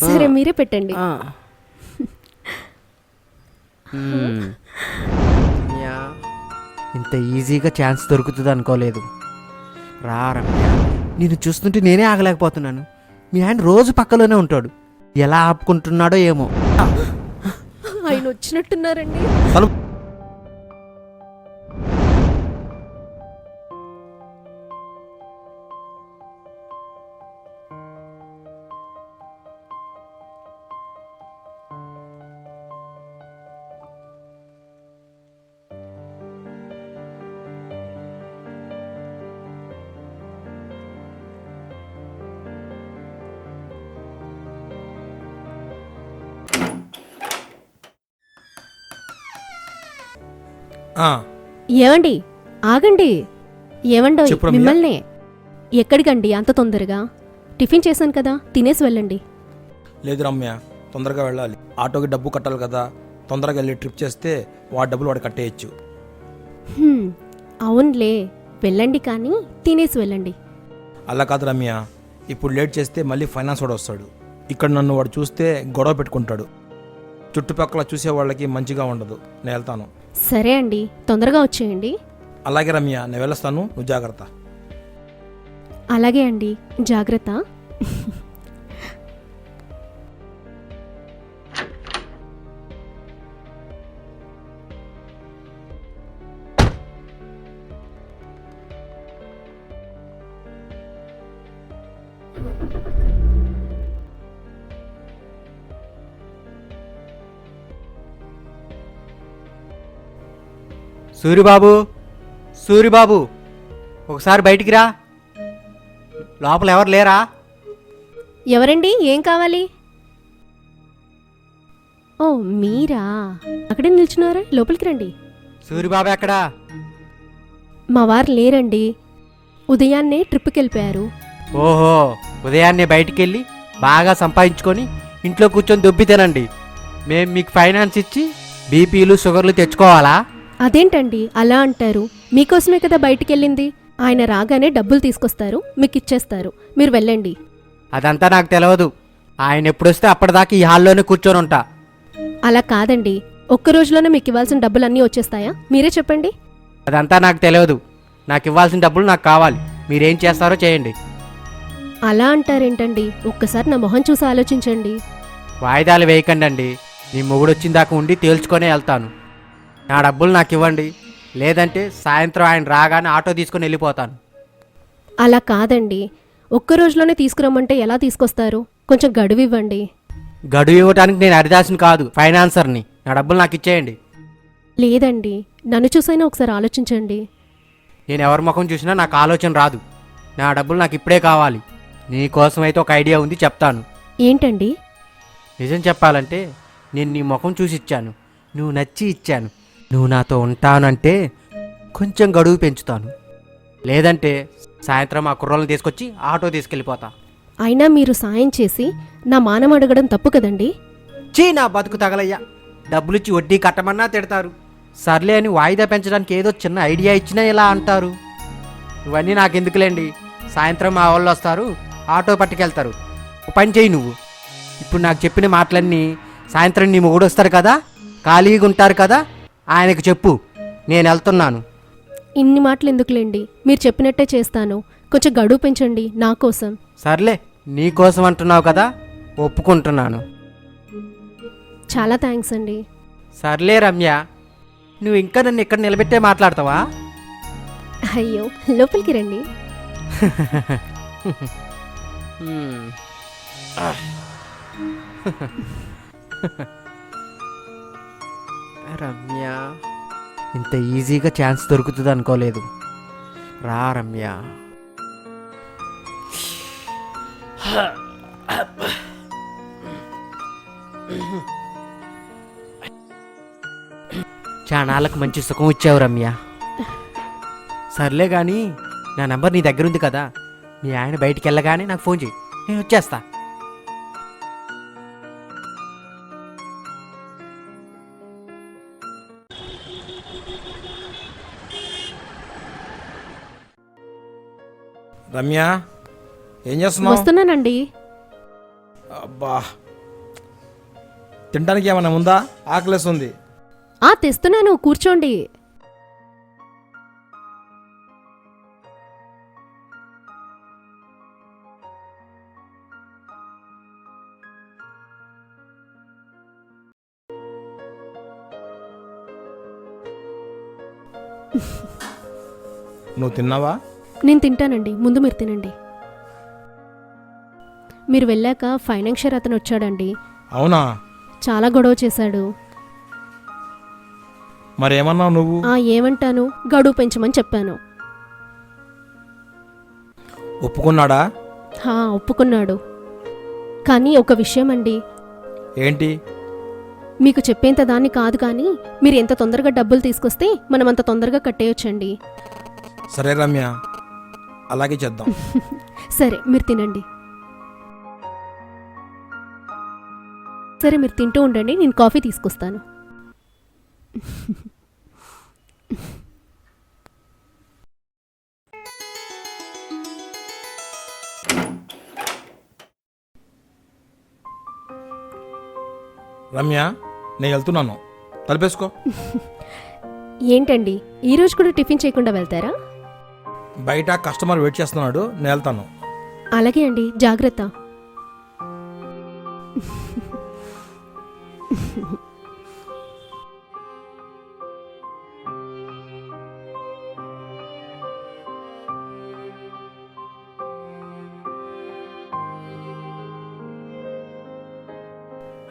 సరే మీరే పెట్టండి. ఇంత ఈజీగా ఛాన్స్ దొరుకుతుంది అనుకోలేదు. రా రమ్య. నేను చూస్తుంటే నేనే ఆగలేకపోతున్నాను. మీ ఆయన రోజు పక్కలోనే ఉంటాడు. ఎలా ఆపుకుంటున్నాడో ఏమో. ఆయన వచ్చినట్టున్నారండి. ఏమండి ఆగండి. రమ్య. మిమ్మల్నే. ఎక్కడికండి అంత తొందరగా? టిఫిన్ చేశాను కదా తినేసి వెళ్ళండి. లేదు రమ్య తొందరగా వెళ్ళాలి. ఆటోకి డబ్బు కట్టాలి కదా తొందరగా వెళ్ళి ట్రిప్ చేస్తే వాడి డబ్బులు వాడు కట్టేయచ్చు. అవునులే. వెళ్ళండి కానీ తినేసి వెళ్ళండి. అలా కాదు రమ్య. ఇప్పుడు లేట్ చేస్తే మళ్ళీ ఫైనాన్స్ వాడు వస్తాడు. ఇక్కడ నన్ను వాడు చూస్తే గొడవ పెట్టుకుంటాడు. చుట్టుపక్కల చూసే వాళ్ళకి మంచిగా ఉండదు. నేను వెళ్తాను సరే అండి తొందరగా వచ్చేయండి. అలాగే రమ్య నేను వెళ్ళొస్తాను. నువ్వు జాగ్రత్త. అలాగే అండి జాగ్రత్త. సూరిబాబు సూరిబాబు ఒకసారి బయటికి రా. లోపల ఎవరు లేరా? ఎవరండి? ఏం కావాలి? ఓ మీరా? అక్కడే నిల్చున్నారా? లోపలికి రండి. సూరిబాబు ఎక్కడా? మా వారు లేరండి. ఉదయాన్నే ట్రిప్కి వెళ్ళిపోయారు ఓహో ఉదయాన్నే బయటికి వెళ్ళి బాగా సంపాదించుకొని ఇంట్లో కూర్చొని దొబ్బి తినండి మేం మీకు ఫైనాన్స్ ఇచ్చి బీపీలు షుగర్లు తెచ్చుకోవాలా? అదేంటండి అలా అంటారు? మీకోసమే కదా బయటికి వెళ్ళింది ఆయన రాగానే డబ్బులు తీసుకొస్తారు మీకు ఇచ్చేస్తారు. మీరు వెళ్ళండి. అదంతా నాకు తెలియదు ఆయన ఎప్పుడొస్తే అప్పటిదాకా ఈ హాల్లోనే కూర్చొని ఉంటా. అలా కాదండి. ఒక్క రోజులోనే మీకు ఇవ్వాల్సిన డబ్బులు అన్నీ వచ్చేస్తాయా? మీరే చెప్పండి. అదంతా నాకు తెలియదు నాకు ఇవ్వాల్సిన డబ్బులు నాకు కావాలి. మీరేం చేస్తారో చేయండి. అలా అంటారేంటండి? ఒక్కసారి నా మొహం చూసి ఆలోచించండి. వాయిదాలు వేయకండి అండి మీ మొగుడు వచ్చిన దాకా ఉండి తేల్చుకొనే వెళ్తాను. నా డబ్బులు నాకు ఇవ్వండి. లేదంటే సాయంత్రం ఆయన రాగానే ఆటో తీసుకొని వెళ్ళిపోతాను. అలా కాదండి. ఒక్క రోజులోనే తీసుకురమ్మంటే ఎలా తీసుకొస్తారు? కొంచెం గడువు ఇవ్వండి. గడువు ఇవ్వడానికి నేను హరిదాసుని కాదు ఫైనాన్సర్ని. నా డబ్బులు నాకు ఇచ్చేయండి. లేదండి. నన్ను చూసైనా ఒకసారి ఆలోచించండి. నేను ఎవరి ముఖం చూసినా నాకు ఆలోచన రాదు. నా డబ్బులు నాకు ఇప్పుడే కావాలి. నీ కోసం అయితే ఒక ఐడియా ఉంది చెప్తాను. ఏంటండి? నిజం చెప్పాలంటే నేను నీ ముఖం చూసి ఇచ్చాను. నువ్వు నచ్చి ఇచ్చాను. నువ్వు నాతో ఉంటానంటే కొంచెం గడువు పెంచుతాను. లేదంటే సాయంత్రం ఆ కుర్రోళ్ళని తీసుకొచ్చి ఆటో తీసుకెళ్ళిపోతా. అయినా మీరు సాయం చేసి నా మానం అడగడం తప్పు కదండి? చీ నా బతుకు తగలయ్యా. డబ్బులిచ్చి వడ్డీ కట్టమన్నా తిడతారు. సర్లే అని వాయిదా పెంచడానికి ఏదో చిన్న ఐడియా ఇచ్చినా ఇలా అంటారు? ఇవన్నీ నాకెందుకులేండి. సాయంత్రం మా వాళ్ళు వస్తారు ఆటో పట్టుకెళ్తారు. పని చేయి నువ్వు. ఇప్పుడు నాకు చెప్పిన మాటలన్నీ సాయంత్రం నీ మొగుడు వస్తారు కదా? ఖాళీగా ఉంటారు కదా? ఆయనకు చెప్పు నేను వెళ్తున్నాను. ఇన్ని మాటలు ఎందుకులేండి మీరు చెప్పినట్టే చేస్తాను. కొంచెం గడువు పెంచండి నా కోసం. సర్లే నీ కోసం అంటున్నావు కదా ఒప్పుకుంటున్నాను. చాలా థ్యాంక్స్ అండి. సర్లే రమ్య నువ్వు ఇంకా నన్ను ఇక్కడ నిలబెట్టే మాట్లాడతావా? అయ్యో లోపలికి రండి. హ్మ్. రమ్య. ఇంత ఈజీగా ఛాన్స్ దొరుకుతుంది అనుకోలేదు. రా రమ్య. చాణాలకు మంచి సుఖం ఇచ్చావు రమ్య. సర్లే కానీ నా నెంబర్ నీ దగ్గర ఉంది కదా. మీ ఆయన బయటికి వెళ్ళగానే నాకు ఫోన్ చేయి. నేను వచ్చేస్తా. రమ్య ఏం చేస్తున్నావు? వస్తున్నానండి. అబ్బా తినడానికి ఏమైనా ఉందా? ఆకలేస్తుంది. ఆ తెస్తున్నాను కూర్చోండి. నువ్వు తిన్నావా? నేను తింటానండి. ముందు మీరు తినండి. మీరు వెళ్ళాక ఫైనాన్షియర్ అతను వచ్చాడండి. అవునా? చాలా గొడవ చేశాడు. మరేమన్నావు నువ్వు? ఆ ఏమంటాను? గడువు పెంచమని చెప్పాను. ఒప్పుకున్నాడా? హా ఒప్పుకున్నాడు. కానీ ఒక విషయం అండి ఏంటి? మీకు చెప్పేంత దాన్ని కాదు కానీ మీరు ఎంత తొందరగా డబ్బులు తీసుకొస్తే మనం అంత తొందరగా కట్టేయొచ్చండి. సరే రమ్య. అలాగే చేద్దాం. సరే మీరు తినండి. సరే మీరు తింటూ ఉండండి నేను కాఫీ తీసుకొస్తాను. రమ్య నేను వెళ్తున్నాను. తలిపేసుకో. ఏంటండి? ఈ రోజు కూడా టిఫిన్ చేయకుండా వెళ్తారా? బయట కస్టమర్ వెయిట్ చేస్తున్నాడు నేను వెళ్తాను. అలాగే అండి జాగ్రత్త.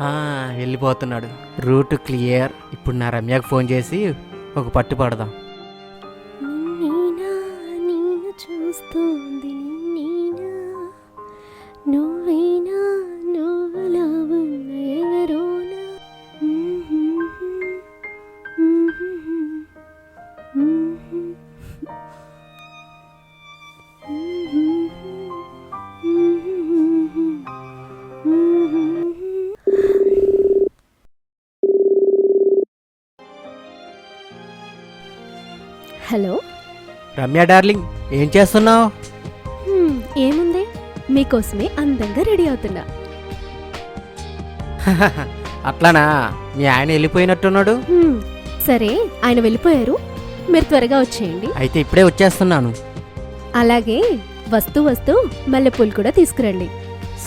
ఆ, వెళ్ళిపోతున్నాడు. Route clear. ఇప్పుడు నా రమ్యకు ఫోన్ చేసి ఒక పట్టు పడదాం. చూస్తుంది నిన్నీనా. నువ్వేనా నువ్వులా ఉన్న ఎవరోనా? హలో? రమ్య డార్లింగ్. ఏం చేస్తున్నావు? ఏముంది? మీకోసమే అందంగా రెడీ అవుతున్నా. అట్లానా? మీ ఆయన వెళ్ళిపోయినట్టున్నాడు? సరే ఆయన వెళ్ళిపోయారు. మీరు త్వరగా వచ్చేయండి. అయితే ఇప్పుడే వచ్చేస్తున్నాను. అలాగే వస్తూ వస్తూ మల్లెపూలు కూడా తీసుకురండి.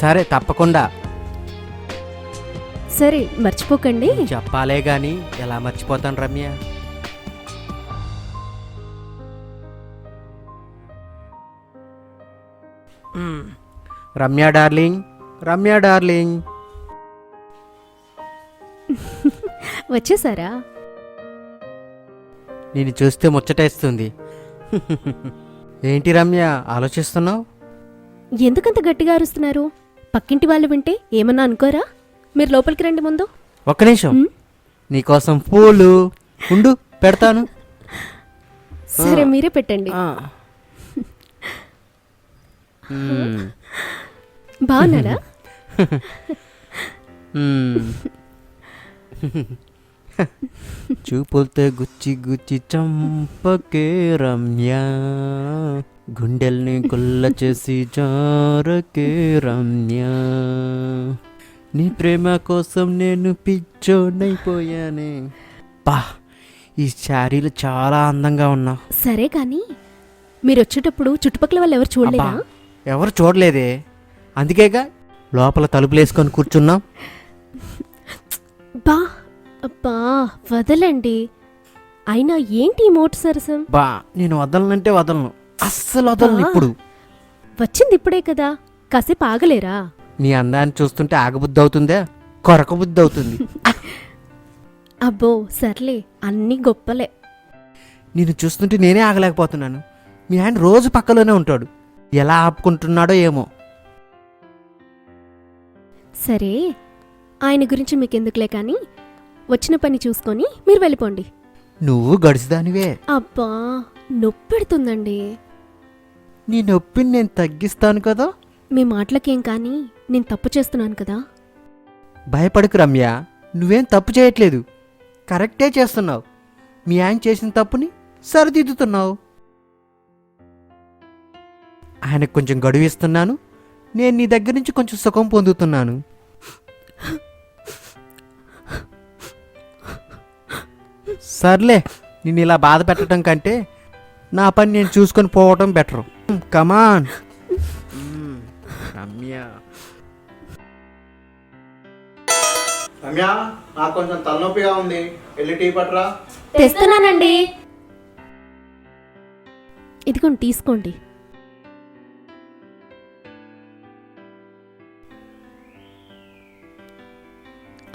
సరే తప్పకుండా. సరే మర్చిపోకండి. చెప్పాలే గాని ఎలా మర్చిపోతాను రమ్య? రమ్య డార్లింగ్ రమ్య డార్లింగ్ వచ్చేసారా? నేను చూస్తే ముచ్చటేస్తుంది. ఏంటి రమ్య ఆలోచిస్తున్నావు? ఎందుకంత గట్టిగా అరుస్తున్నారు? పక్కింటి వాళ్ళు వింటే ఏమన్నా అనుకోరా? మీరు లోపలికి రండి ముందు. ఒక్క నిమిషం. మ్మ్. నీకోసం పూలు ఉండు పెడతాను. సరే మీరే పెట్టండి. బాగున్నారా? మ్మ్. చూపులతో గుచ్చి గుచ్చి చంపకే రమ్య. గుండెల్ని గుల్ల చేసి జారకే రమ్య. నీ ప్రేమ కోసం నేను పిచ్చోనైపోయానే పా ఈ శారీలు చాలా అందంగా ఉన్నావు సరే కానీ మీరు వచ్చేటప్పుడు చుట్టుపక్కల వాళ్ళు ఎవరు చూడలేదా ఎవరు చూడలేదే. అందుకేగా లోపల తలుపులేసుకొని కూర్చున్నాం. బా అబ్బా వదలండి. అయినా ఏంటి ఈ మోటు సరసం? బా నేను వదలనంటే వదలను. అస్సలు వదలను. ఇప్పుడు. వచ్చింది ఇప్పుడే కదా. కాసేపు ఆగలేరా? నీ అందాన్ని చూస్తుంటే ఆగబుద్ధి అవుతుందా కొరక బుద్ధి అవుతుంది అబ్బో సర్లే అన్నీ గొప్పలే. నేను చూస్తుంటే నేనే ఆగలేకపోతున్నాను. మీ ఆయన రోజు పక్కలోనే ఉంటాడు. ఎలా ఆపుకుంటున్నాడో ఏమో. సరే ఆయన గురించి మీకెందుకులే కానీ వచ్చిన పని చూసుకొని మీరు వెళ్ళిపోండి. నువ్వు గడిచిదానివే. అబ్బా నొప్పెడుతుందండి. నీ నొప్పిని నేను తగ్గిస్తాను కదా? మీ మాటలకేం కానీ నేను తప్పు చేస్తున్నాను కదా? భయపడకు రమ్య నువ్వేం తప్పు చేయట్లేదు. కరెక్టే చేస్తున్నావు. మీ ఆయన చేసిన తప్పుని సరిదిద్దుతున్నావు. ఆయనకు కొంచెం గడువు ఇస్తున్నాను. నేను నీ దగ్గర నుంచి కొంచెం సుఖం పొందుతున్నాను. సర్లే నేను ఇలా బాధ పెట్టడం కంటే నా పని నేను చూసుకొని పోవటం బెటరు. కమాన్ రమ్య. రమ్య నాకు కొంచెం తలనొప్పిగా ఉంది. వెళ్ళి టీ పట్టరా. తెస్తున్నానండి. ఇదిగోండి తీసుకోండి.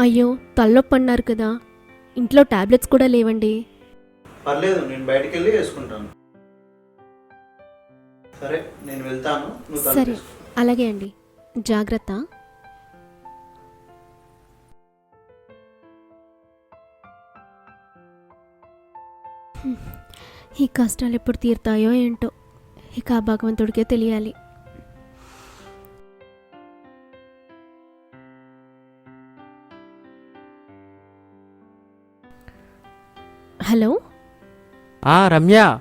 అయ్యో తలనొప్పి అన్నారు కదా. ఇంట్లో టాబ్లెట్స్ కూడా లేవండి. పర్లేదు నేను బయటికి వెళ్ళి వేసుకుంటాను. సరే నేను వెళ్తాను. నువ్వు తలుపు సరే. అలాగే అండి. జాగ్రత్త. ఈ కష్టాలు ఎప్పుడు తీరుతాయో ఏంటో ఇక ఆ భగవంతుడికే తెలియాలి. హలో? ఆ రమ్య.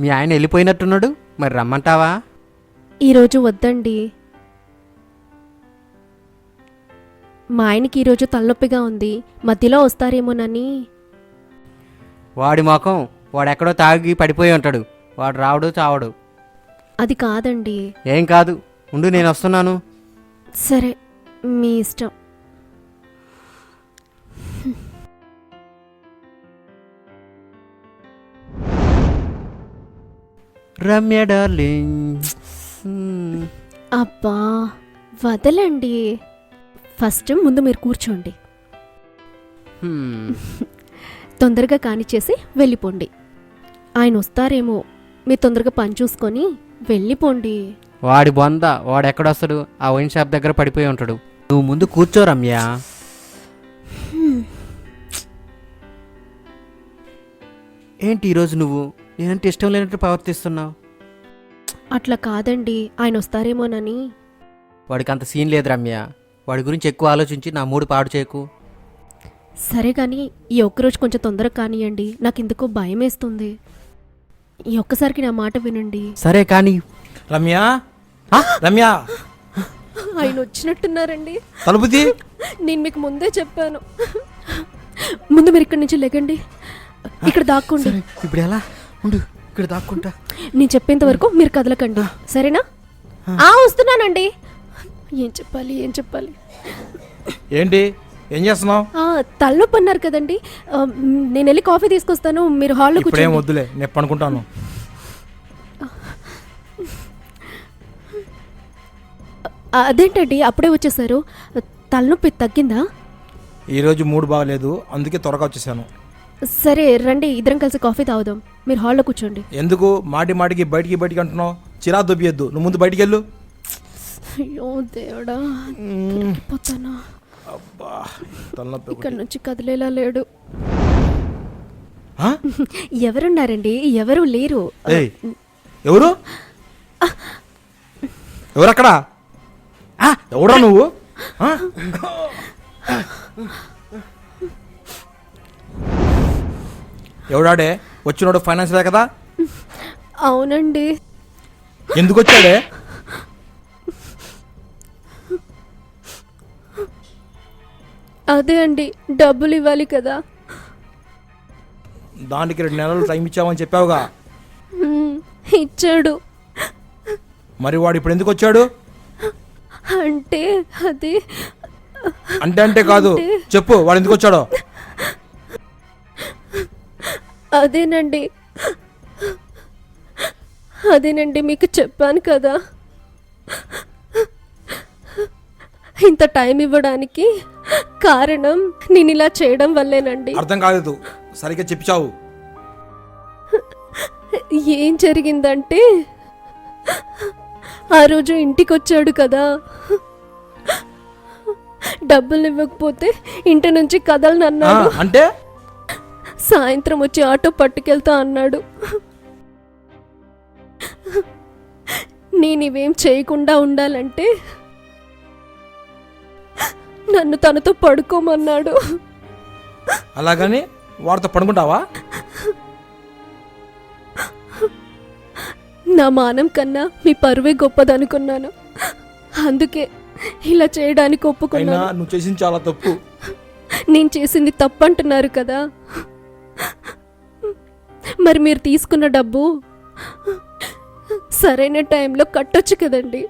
మీ ఆయన వెళ్ళిపోయినట్టున్నాడు. మరి రమ్మంటావా? ఈరోజు వద్దండి. మా ఆయనకి ఈరోజు తలనొప్పిగా ఉంది. మధ్యలో వస్తారేమోనని. వాడి ముఖం వాడెక్కడో తాగి పడిపోయి ఉంటాడు. వాడు రావడు చావడు. అది కాదండి. ఏం కాదు. ఉండు నేను వస్తున్నాను. సరే మీ ఇష్టం. రమ్య డార్లింగ్. అబ్బా వదలండి. ఫస్ట్ ముందు మీరు కూర్చోండి. తొందరగా కానిచ్చేసి వెళ్ళిపోండి. ఆయన వస్తారేమో మీరు తొందరగా పని చూసుకొని వెళ్ళిపోండి. వాడి బొంద వాడు ఎక్కడొస్తాడు ఆ వైన్ షాప్ దగ్గర పడిపోయి ఉంటాడు. నువ్వు ముందు కూర్చో రమ్య. ఏంటి ఈరోజు నువ్వు? నేనంటే ఇష్టం లేనట్టు ప్రవర్తిస్తున్నావు? అట్లా కాదండి ఆయన వస్తారేమోనని. వాడికి అంత సీన్ లేదు రమ్య. వాడి గురించి ఎక్కువ ఆలోచించి నా మూడు పాడు చేయకు. సరే కానీ ఈ ఒక్కరోజు కొంచెం తొందరగా కానియండి నాకు ఎందుకో భయం వేస్తుంది ఈ ఒక్కసారికి నా మాట వినండి. సరే కానీ రమ్య? రమ్య? ఆయన వచ్చినట్టున్నారండి. తలుపు తీ నేను మీకు ముందే చెప్పాను. ముందు మీరు ఇక్కడి నుంచి లెగండి ఇక్కడ దాక్కోండి. ఇప్పుడు ఎలా? ఉండు ఇక్కడ దాక్కుంటా. నేను చెప్పేంత వరకు మీరు కదలకండి. సరేనా? ఆ. వస్తున్నానండి. ఏం చెప్పాలి ఏం చెప్పాలి? ఏంటి? ఏం చేస్తున్నావు? ఆ, తలనొప్పి అన్నారు కదండి. నేను వెళ్ళి కాఫీ తీసుకొస్తాను. మీరు హాల్లో కూర్చోండి. వద్దులే నేను పనుకుంటాను అదేంటండి? అప్పుడే వచ్చేసారు. తలనొప్పి తగ్గిందా? ఈరోజు మూడు బాగలేదు. అందుకే త్వరగా వచ్చేసాను. సరే రండి ఇద్దరం కలిసి కాఫీ తాగుదాం. మీరు హాల్లో కూర్చోండి. ఎందుకు? మాటి మాటికి బయటికి బయటికి అంటున్నావు? చిరా దొబ్బియద్దు. నువ్వు ముందు బయటికి వెళ్ళు. అయ్యో దేవుడా పోతానా అబ్బా తలనొప్పి ఇక్కడ నుంచి కదిలేలా లేడు. ఆ? ఎవరున్నారండి? ఎవరు లేరు? ఏయ్ ఎవరు? ఎవరు అక్కడ ఆ, ఎవరా నువ్వు? ఆ? ఎవడాడే? వచ్చినోడు ఫైనాన్స్ లే కదా? అవునండి. ఎందుకు వచ్చాడే అదే అండి డబ్బులు ఇవ్వాలి కదా. దానికి రెండు నెలలు టైం ఇచ్చామని చెప్పావుగా. ఇచ్చాడు. మరి వాడు ఇప్పుడు ఎందుకు వచ్చాడు అంటే అది అంటే అంటే కాదు. చెప్పు వాడు ఎందుకు వచ్చాడో అదేనండి. అదేనండి మీకు చెప్పాను కదా. ఇంత టైం ఇవ్వడానికి కారణం నేను ఇలా చేయడం వల్లేనండి. అర్థం కాలేదు. సరిగ్గా చెప్పిచావు. ఏం జరిగిందంటే ఆ రోజు ఇంటికి వచ్చాడు కదా. డబ్బులు ఇవ్వకపోతే ఇంటి నుంచి ఆ, కదలనన్నాడు అంటే? సాయంత్రం వచ్చి ఆటో పట్టుకెళ్తా అన్నాడు. నేను ఇవేం చేయకుండా ఉండాలంటే నన్ను తనతో పడుకోమన్నాడు. అలాగని వాడితో పడుకుంటావా? నా మానం కన్నా మీ పరువే గొప్పదనుకున్నాను. అందుకే ఇలా చేయడానికి అయినా ఒప్పుకున్నాను నువ్వు చేసింది చాలా తప్పు. నేను చేసింది తప్పు అంటున్నారు కదా. మరి మీరు తీసుకున్న డబ్బు? సరైన టైంలో కట్టొచ్చు కదండి.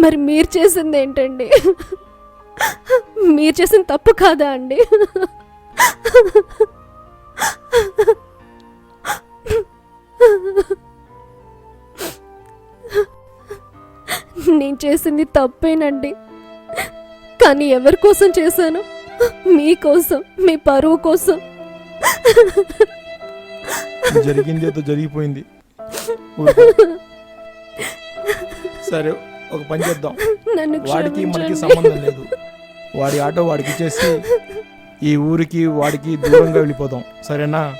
మరి మీరు చేసింది ఏంటండి? మీరు చేసిన తప్పు కాదా అండి? నేను చేసింది తప్పేనండి. కానీ ఎవరి కోసం చేశాను? మీకోసం మీ పరువు కోసం. జరిగింది ఏదో జరిగిపోయింది. సరే ఒక పని చేద్దాం. వాడికి మనకి. సంబంధం లేదు. వాడి ఆటో వాడికి ఇచ్చేసి ఈ ఊరికి వాడికి దూరంగా వెళ్ళిపోదాం. సరేనా?